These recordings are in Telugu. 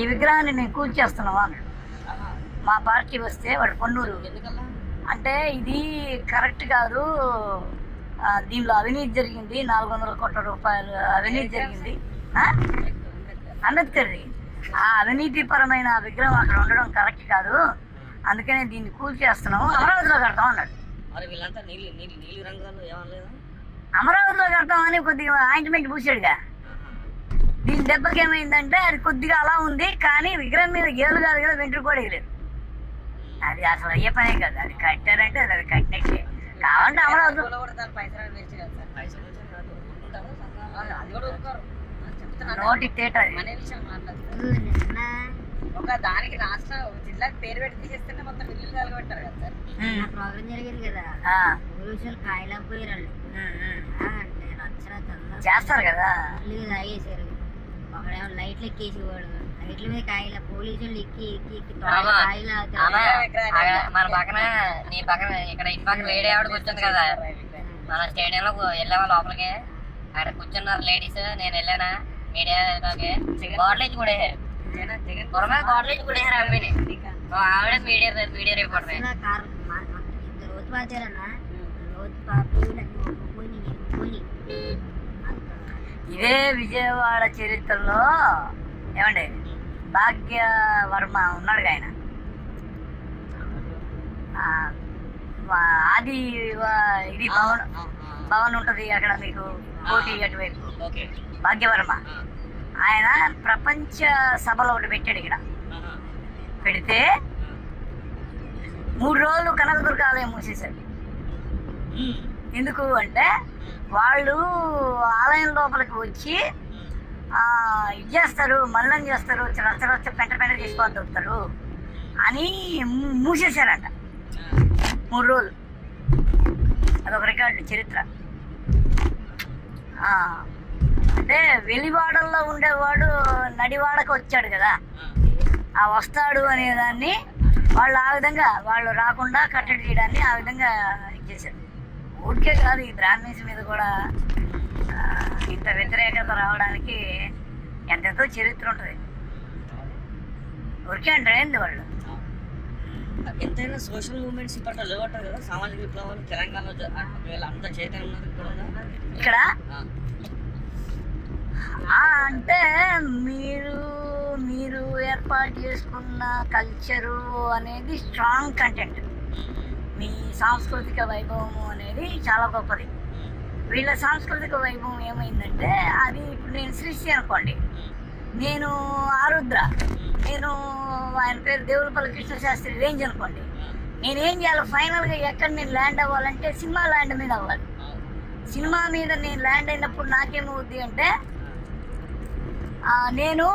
ఈ విగ్రహాన్ని నేను కూల్చేస్తున్నావా అన్నాడు మా పార్టీ వస్తే వాడు ఎందుకల్లా అంటే ఇది కరెక్ట్ కాదు. దీనిలో అవినీతి జరిగింది. నాలుగు వందల కోట్ల రూపాయలు అవినీతి జరిగింది? అంబేద్కర్ది ఆ అవినీతి పరమైన విగ్రహం అక్కడ ఉండడం కరెక్ట్ కాదు. అందుకనే దీన్ని కూల్చేస్తున్నాము అమరావతిలో కడతాం అన్నాడు. అమరావతిలో కడతామని కొద్దిగా ఆయింట్మెంట్ పూసాడుగా. దెబ్బకి ఏమైందంటే అది కొద్దిగా అలా ఉంది కానీ విగ్రహం మీద గేలు కాదు కదా వెంట్రుకు కూడా వేయలేదు. అది అసలు అయ్యే పనే కాదు. అది కట్టారంటే అది అది కట్టినట్టే కావాలంటే అమరావతి నోటి మాట్లాడుతుంది ఒక దానికి రాష్ట్ర జిల్లాకి పేరు పెట్టి తీసేస్తేనే మొత్తం ఇల్లు కలగబెట్టారు కదా సార్. ప్రాబ్లం జరిగింది కదా. ఆ, పోలీసులు కాయలా పోయారు వాళ్ళు. ఉమ్, ఉమ్. ఆ, అంటే రచ్చన చల్ల చేస్తారు కదా. ఇల్లు తాగేశారు ఒకడేమో లైట్లు ఎక్కేసేవాడు లైట్ల మీద కాయల పోలీసులు ఎక్కి. కాయలు మన పక్కన నీ పక్కన ఇక్కడ ఇంటి పక్కన లేడీ ఆవిడ కూర్చుంది కదా. మన స్టేడియంలో వెళ్ళావా లోపలికి? అక్కడ కూర్చున్నారు లేడీస్ నేను వెళ్ళానా? మీడియా బాటిల్ కూడా పొరమే బాటిల్ కూడా అమ్మిని ఆవిడ మీడియా మీడియా రోజు పాచారన్న రోజు పాపి పోయి పోయి ఇదే విజయవాడ చరిత్రలో ఏమండి? భాగ్య వర్మ ఉన్నాడు ఆయన. ఆది ఇది భవన్ భవన్ ఉంటది అక్కడ మీకు కోటి అటువైపు. భాగ్యవర్మ. ఆయన ప్రపంచ సభలో ఒకటి పెట్టాడు ఇక్కడ. పెడితే మూడు రోజులు కనకదుర్గ ఆలయం మూసేశారు ఎందుకు అంటే వాళ్ళు ఆలయం లోపలికి వచ్చి ఇది చేస్తారు మల్లం చేస్తారు రచ్చ రచ్చ పెంట పెంట తీసుకొని దొరుకుతారు అని మూసేశారంట. మూడు రోజులు. అదొక రికార్డు చరిత్ర. అంటే వెలివాడల్లో ఉండేవాడు నడివాడకు వచ్చాడు కదా. ఆ వస్తాడు అనేదాన్ని వాళ్ళు ఆ విధంగా వాళ్ళు రాకుండా కట్టడి చేయడాన్ని ఆ విధంగా చేశారు. ఊరికే కాదు ఈ బ్రాహ్మణ్స్ మీద కూడా ఇంత వ్యతిరేకత రావడానికి ఎంతెంతో చరిత్ర ఉంటుంది. ఊరికే ఏంది వాళ్ళు? ఎంతైనా సోషల్ మూవ్మెంట్స్ ఇప్పట్లో లేవట్టారు కదా సామాజిక విప్లవాలు తెలంగాణలో ఒకవేళ అంత చైతన్యం ఇక్కడ? అంటే మీరు మీరు ఏర్పాటు చేసుకున్న కల్చరు అనేది స్ట్రాంగ్ కంటెంట్ మీ సాంస్కృతిక వైభవము అనేది చాలా గొప్పది. వీళ్ళ సాంస్కృతిక వైభవం ఏమైందంటే అది ఇప్పుడు నేను సృష్టి అనుకోండి. నేను ఆరుద్ర. నేను ఆయన పేరు దేవులపల్లి కృష్ణశాస్త్రి రేంజ్ అనుకోండి. నేను ఏం చేయాలి? ఫైనల్గా ఎక్కడ నేను ల్యాండ్ అవ్వాలంటే సినిమా ల్యాండ్ మీద అవ్వాలి. సినిమా మీద నేను ల్యాండ్ అయినప్పుడు నాకేమవుద్ది అంటే నేను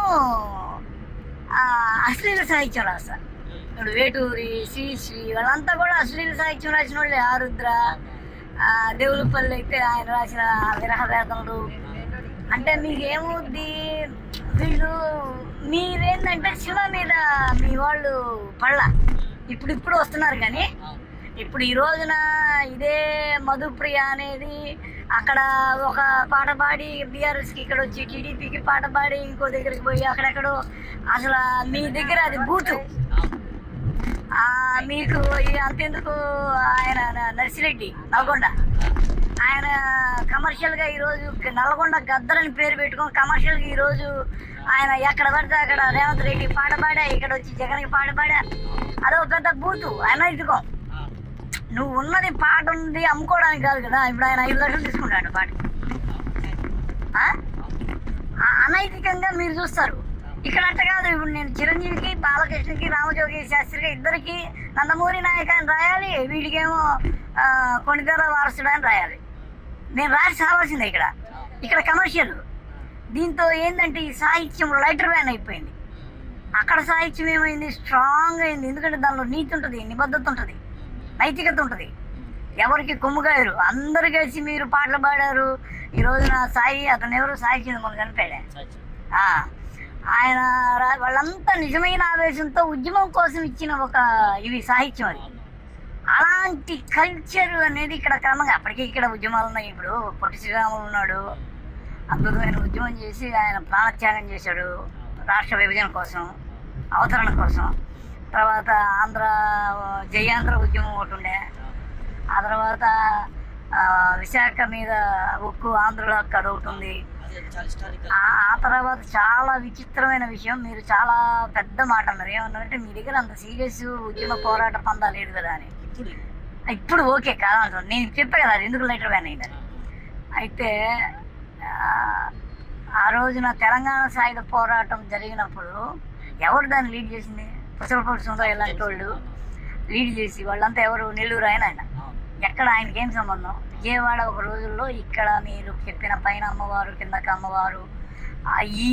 అశ్లీల సాహిత్యం రాస్తాను ఇప్పుడు వేటూరి శ్రీశ్రీ వాళ్ళంతా కూడా అశ్లీల సాహిత్యం రాసిన వాళ్ళే ఆరుద్ర దేవులపల్లి అయితే ఆయన రాసిన విరహ వేదనలు అంటే మీకేమవుద్ది వీళ్ళు మీరేంటంటే శివ మీద మీ వాళ్ళు పళ్ళ. ఇప్పుడు ఇప్పుడు వస్తున్నారు కానీ ఇప్పుడు ఈ రోజున ఇదే మధుప్రియ అనేది అక్కడ ఒక పాట పాడి బీఆర్ఎస్కి ఇక్కడ వచ్చి టీడీపీకి పాట పాడి ఇంకో దగ్గరికి పోయి అక్కడెక్కడో అసలు మీ దగ్గర అది బూతు. మీకు అంతెందుకు ఆయన నర్సిరెడ్డి నల్గొండ. ఆయన కమర్షియల్గా ఈరోజు నల్గొండ గద్దలని పేరు పెట్టుకొని కమర్షియల్గా ఈరోజు ఆయన ఎక్కడ పడితే అక్కడ రేవంత్ రెడ్డి పాట పాడా ఇక్కడ వచ్చి జగన్కి పాట పాడా. అదొక పెద్ద బూతు అనైతికం నువ్వు ఉన్నది పాట ఉంది అమ్ముకోవడానికి కాదు కదా ఇప్పుడు ఆయన ఐదు లక్షలు తీసుకుంటాడు పాట. అనైతికంగా మీరు చూస్తారు. ఇక్కడ అట్ట కాదు ఇప్పుడు నేను చిరంజీవికి బాలకృష్ణకి రామజోగి శాస్త్రికి ఇద్దరికి నందమూరి నాయక అని రాయాలి వీడికేమో కొణిదెల వారసుడు అని రాయాలి. నేను రాసి రావాల్సిందే ఇక్కడ. ఇక్కడ కమర్షియల్. దీంతో ఏంటంటే ఈ సాహిత్యం లైటర్ వ్యాన్ అయిపోయింది. అక్కడ సాహిత్యం ఏమైంది? స్ట్రాంగ్ అయింది. ఎందుకంటే దానిలో నీతి ఉంటుంది నిబద్ధత ఉంటుంది నైతికత ఉంటుంది. ఎవరికి కొమ్ముగాయరు అందరు కలిసి మీరు పాటలు పాడారు. ఈ రోజున సాయి అతను ఎవరు? సాయి చంద్రమోహన్ కనిపాడే ఆ, ఆయన వాళ్ళంతా నిజమైన ఆవేశంతో ఉద్యమం కోసం ఇచ్చిన ఒక ఇవి సాహిత్యం అది. అలాంటి కల్చర్ అనేది ఇక్కడ క్రమంగా అప్పటికే ఇక్కడ ఉద్యమాలు ఉన్నాయి. ఇప్పుడు పొట్టి శ్రీరాములు ఉన్నాడు. అద్భుతమైన ఉద్యమం చేసి ఆయన ప్రాణత్యాగం చేశాడు. రాష్ట్ర విభజన కోసం అవతరణ కోసం. తర్వాత ఆంధ్ర జయాంధ్ర ఉద్యమం ఒకటి ఉండే. ఆ తర్వాత విశాఖ మీద ఉక్కు ఆంధ్రుల హక్కు అదొకటి ఉంది. అది ఆ తర్వాత చాలా విచిత్రమైన విషయం. మీరు చాలా పెద్ద మాట అన్నారు. ఏమన్నారంటే మీ దగ్గర అంత సీరియస్ ఉద్యమ పోరాట పందా లేదు కదా అని. ఇప్పుడు ఓకే కాదు నేను చెప్పా కదా ఎందుకు లైటర్ వ్యాన్ అయిందని. అయితే ఆ, ఆ రోజున తెలంగాణ సాయుధ పోరాటం జరిగినప్పుడు ఎవరు దాన్ని లీడ్ చేసింది? పుసలపూడి సుందర ఇలాంటి వాళ్ళు. లీడ్ చేసి వాళ్ళంతా ఎవరు? నెల్లూరు ఆయన ఆయన. ఎక్కడ ఆయనకి ఏం సంబంధం? విజయవాడ ఒక రోజుల్లో ఇక్కడ మీరు చెప్పిన పైన అమ్మవారు కిందకి అమ్మవారు ఆ ఈ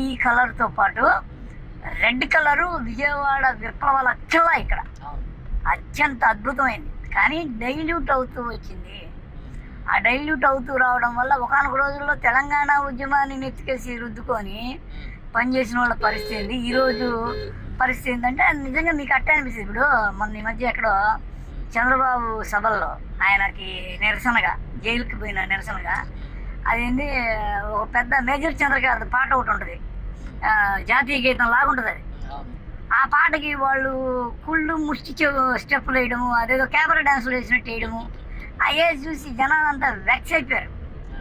ఈ కలర్తో పాటు రెడ్ కలరు విజయవాడ విప్లవ లక్షలా ఇక్కడ. అత్యంత అద్భుతమైంది. కానీ డైల్యూట్ అవుతూ వచ్చింది. ఆ డైల్యూట్ అవుతూ రావడం వల్ల ఒకనొక రోజుల్లో తెలంగాణ ఉద్యమాన్ని నెత్తికేసి రుద్దుకొని పనిచేసిన వాళ్ళ పరిస్థితి ఏంది? ఈరోజు పరిస్థితి ఏంటంటే నిజంగా మీకు అట్టే అనిపిస్తుంది. ఇప్పుడు మొన్న ఈ మధ్య ఎక్కడో చంద్రబాబు సభల్లో ఆయనకి నిరసనగా జైలుకి పోయిన నిరసనగా అదేంటి ఒక పెద్ద మేజర్ చంద్రకాంత్ పాట ఒకటి ఉంటుంది. జాతీయ గీతం లాగుంటుంది అది. ఆ పాటకి వాళ్ళు కుళ్ళు ముష్టి స్టెప్పులు వేయడము అదేదో కెమెరా డాన్సులు వేసినట్టు వేయడము అయ్యే చూసి జనాలంతా వెక్స్ అయిపోయారు.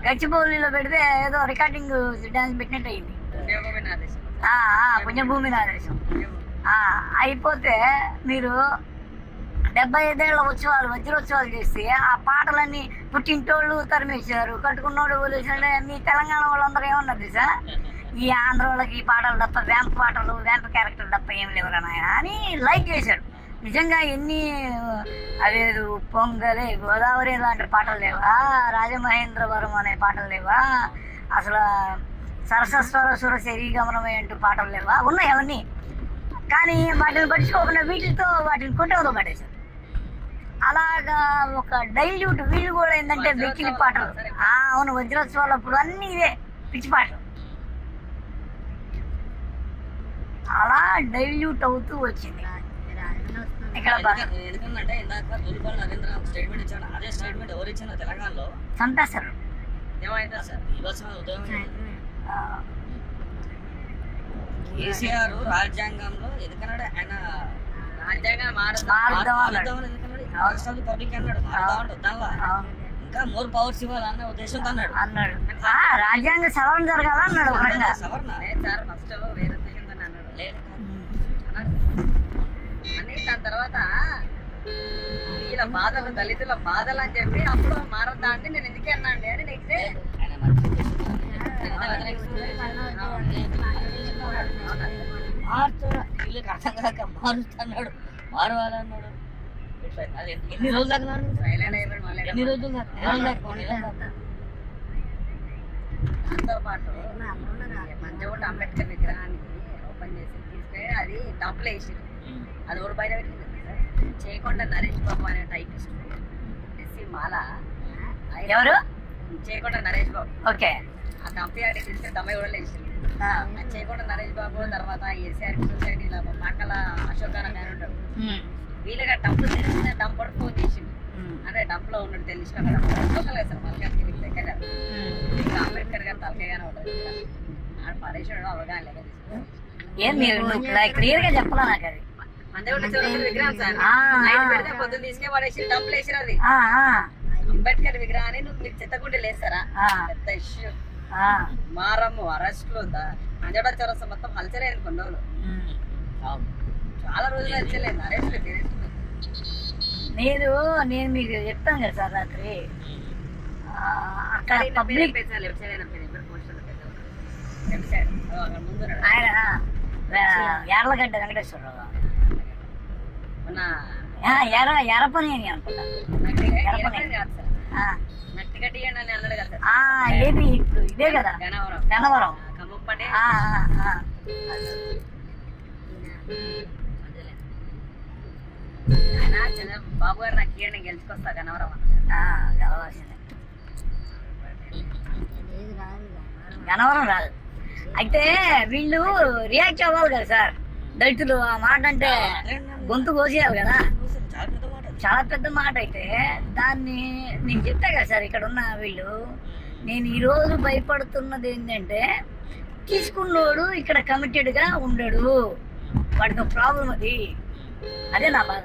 గచ్చిబౌలిలో పెడితే ఏదో రికార్డింగ్ డాన్స్ పెట్టినట్టు అయింది. పుణ్యభూమి నాదేశం అయిపోతే మీరు డెబ్బై ఐదేళ్ళ ఉత్సవాలు వజ్రోత్సవాలు చేస్తే ఆ పాటలన్నీ పుట్టింటోళ్ళు తరిమేశారు. కట్టుకున్నోళ్ళు వదిలేసాడు మీ తెలంగాణ వాళ్ళందరూ ఏమన్నారు తెలుసా? ఈ ఆంధ్ర వాళ్ళకి ఈ పాటలు తప్ప వ్యాంప్ పాటలు వ్యాంప్ క్యారెక్టర్ తప్ప ఏం లేవురా నాయన అని లైక్ చేశాడు. నిజంగా ఎన్ని అదేదు పొంగలే గోదావరి లాంటి పాటలు లేవా? రాజమహేంద్రవరం అనే పాటలు లేవా? అసలు సరసస్వర సుర శరీగమనమే అంటూ పాటలు లేవా? ఉన్నాయి అవన్నీ. కానీ వాటిని పట్టించుకోకుండా వీటితో వాటిని కొట్టవదో పడేశారు అలాగా ఒక డైల్యూట్ వీళ్ళు కూడా ఏంటంటే వెకిలి పాటలు. అవును వజ్రోత్సవాలు అప్పుడు అన్ని ఇవే పిచ్చి పాటలు. అలా డైల్యూట్ అవుతూ వచ్చింది. చంపేస్తారు కేసీఆర్ రాజ్యాంగంలో ఎందుకన్నాడు? ఆయన రాజ్యాంగం మారుద్దాం. రాష్ట్రాలు పబ్లిక్ అన్నాడు. దానిలో ఇంకా మోర్ పవర్స్ ఇవ్వాలన్న ఉద్దేశంతో అన్నాడు. అన్నాడు. రాజ్యాంగ సవరణ జరగాల అన్నాడు సవర్ణ. సార్ ఫస్ట్ వేరే అన్నాడు. లేదు. అని దాని తర్వాత వీళ్ళ బాధలు దళితుల బాధలు అని చెప్పి అప్పుడు మారద్దా అంటే నేను ఎందుకే అన్నా అండి అని నెక్స్ట్ వీళ్ళకి అర్థం కాక మారవాలన్నాడు. ఎన్ని రోజులు ఎన్ని రోజులు. దాంతో పాటు మంజోట అంబేద్కర్ విగ్రహానికి ఓపెన్ చేసి తీసుకొని అది డంప్లో వేసింది అది కూడా బయట పెట్టింది చేయకుండా నరేష్ బాబు అనే టైపిస్ట్. ఎస్సీ మాల. ఎవరు? చేయకుండా నరేష్ బాబు. ఓకే. ఆ కంపెనీ ఆడికి తీసుకొని దమ్మాయి కూడా అది చేయకుండా నరేష్ బాబు తర్వాత ఎస్ఆర్ సొసైటీలో పక్కల అశోక్ అని ఆయన ఉంటాడు వీళ్ళగా డంప్ తెలిసిన డంప్ కూడా ఫోన్ చేసింది అంటే డంప్లో ఉన్నట్టు తెలిసిన లోకల్ కదా సార్ మల్కాజ్గిరి వీళ్ళ దగ్గర. ఇంకా అంబేద్కర్ గారు తలకాయగానే ఆడ అవగాహన లేక ఏం మీరు క్లియర్గా చెప్పాలా నాకు అది? విగ్రహం సార్. పెడితే పొద్దున్న తీసుకే పడేసి వేసిరు అది. అంబేద్కర్ విగ్రహాన్ని నువ్వు మీరు చిత్తకుండి లేస్తారా. పెద్ద ఇష్యూ. ఆ, మారము అరెస్టులు మంజోడ చౌరస్తా మొత్తం హల్చలేదు కొన్ని రోజులు ఉమ్. అవును. చాలా రోజులు అరెస్టులు అరెస్టులు మీరు నేను మీకు చెప్తాను కదా సార్ రాత్రి. అక్కడ పబ్లిక్. ఆయన యార్లగడ్డ వెంకటేశ్వరరావు ఎర ఎరపని అని అనుకుంటా. ఏది? ఇప్పుడు ఇదే కదా. గన్నవరం గన్నవరం ఖమ్మం పడే ఆ, ఆ, ఆ. ఆయన చంద్ర బాబు గారు నాకు ఇయ్యండి గెలుచుకొస్తా గనవరం గెలవాల్సిందే గనవరం రాదు అయితే వీళ్ళు రియాక్ట్ అవ్వాలి కదా సార్. దళితులు ఆ మాట అంటే గొంతు కోసేయాలి కదా. చాలా పెద్ద మాట అయితే దాన్ని నేను చెప్తా కదా సార్ ఇక్కడ ఉన్న వీళ్ళు. నేను ఈరోజు భయపడుతున్నది ఏంటంటే తీసుకున్నోడు ఇక్కడ కమిటెడ్గా ఉండడు. వాడికి ప్రాబ్లం అది. అదే నా బాధ.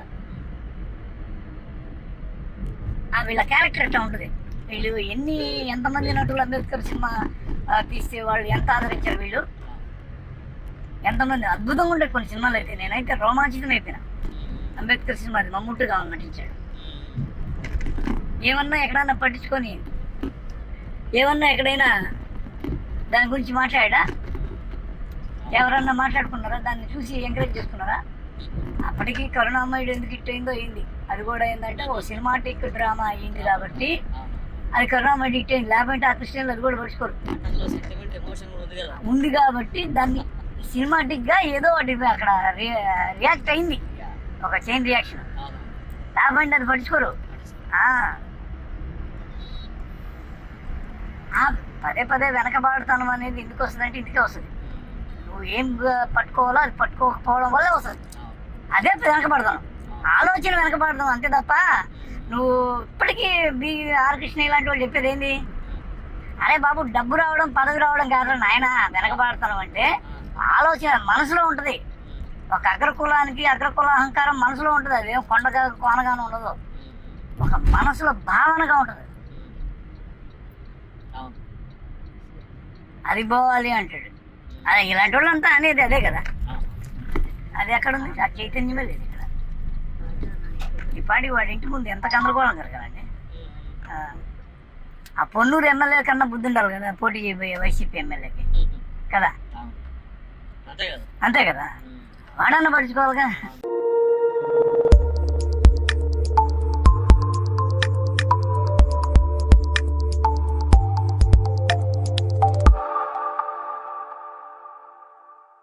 వీళ్ళ క్యారెక్టర్ ఎట్లా ఉంటుంది? వీళ్ళు ఎన్ని ఎంతమంది నటులు అంబేద్కర్ సినిమా తీస్తే వాళ్ళు ఎంత ఆదరించారు వీళ్ళు? ఎంతమంది అద్భుతంగా ఉండే కొన్ని సినిమాలు అయితే. నేనైతే రోమాంచితం అయిపోయినా. అంబేద్కర్ సినిమా అది మమ్ముట్టు నటించాడు. ఏమన్నా ఎక్కడన్నా పట్టించుకొని ఏమన్నా ఎక్కడైనా దాని గురించి మాట్లాడా? ఎవరన్నా మాట్లాడుకున్నారా? దాన్ని చూసి ఎంకరేజ్ చేసుకున్నారా? అప్పటికి కరుణామయుడు ఎందుకు హిట్ అయిందో అయింది అది కూడా ఏంటంటే ఓ సినిమాటిక్ డ్రామా అయ్యింది కాబట్టి అది కరుణామయుడు హిట్ అయింది. లేకపోతే ఆ కృష్ణులు అది కూడా పడుచుకోరు ఉంది కాబట్టి దాన్ని సినిమాటిక్గా ఏదో ఒకటి అక్కడ రియాక్ట్ అయింది. ఒక చైన్ రియాక్షన్. లేకపోతే అది పడుచుకోరు పదే పదే వెనకబాడుతానం అనేది ఎందుకు వస్తుందంటే ఇందుకే వస్తుంది. నువ్వు ఏం పట్టుకోవాలో అది పట్టుకోకపోవడం వల్ల వస్తుంది. అదే వెనకబడతాను ఆలోచన వెనకబడతాం అంతే తప్ప నువ్వు ఇప్పటికీ బి ఆర్ కృష్ణ ఇలాంటి వాళ్ళు చెప్పేది ఏంది? అరే బాబు డబ్బు రావడం పదవి రావడం కాదు నాయన వెనకబడతాం అంటే ఆలోచన మనసులో ఉంటుంది. ఒక అగ్రకులానికి అగ్రకుల అహంకారం మనసులో ఉంటుంది అదేం కొండగా కోనగానే ఉండదు. ఒక మనసులో భావనగా ఉంటుంది. అది పోవాలి అంటాడు. అదే ఇలాంటి వాళ్ళంతా అనేది అదే కదా. అది ఎక్కడ ఉంది ఆ చైతన్యమే లేదు ఇక్కడ ఈ పాటి వాడి ఇంటి ముందు ఎంత గందరగోళం జరగాలండి ఆ, ఆ పొన్నూరు ఎమ్మెల్యే కన్నా బుద్ధి ఉండాలి కదా పోటీ చేయబోయే వైసీపీ ఎమ్మెల్యేకి కదా అవును. అంతే కదా అంతే కదా వాడన్న పడుచుకోవాలిగా అవును.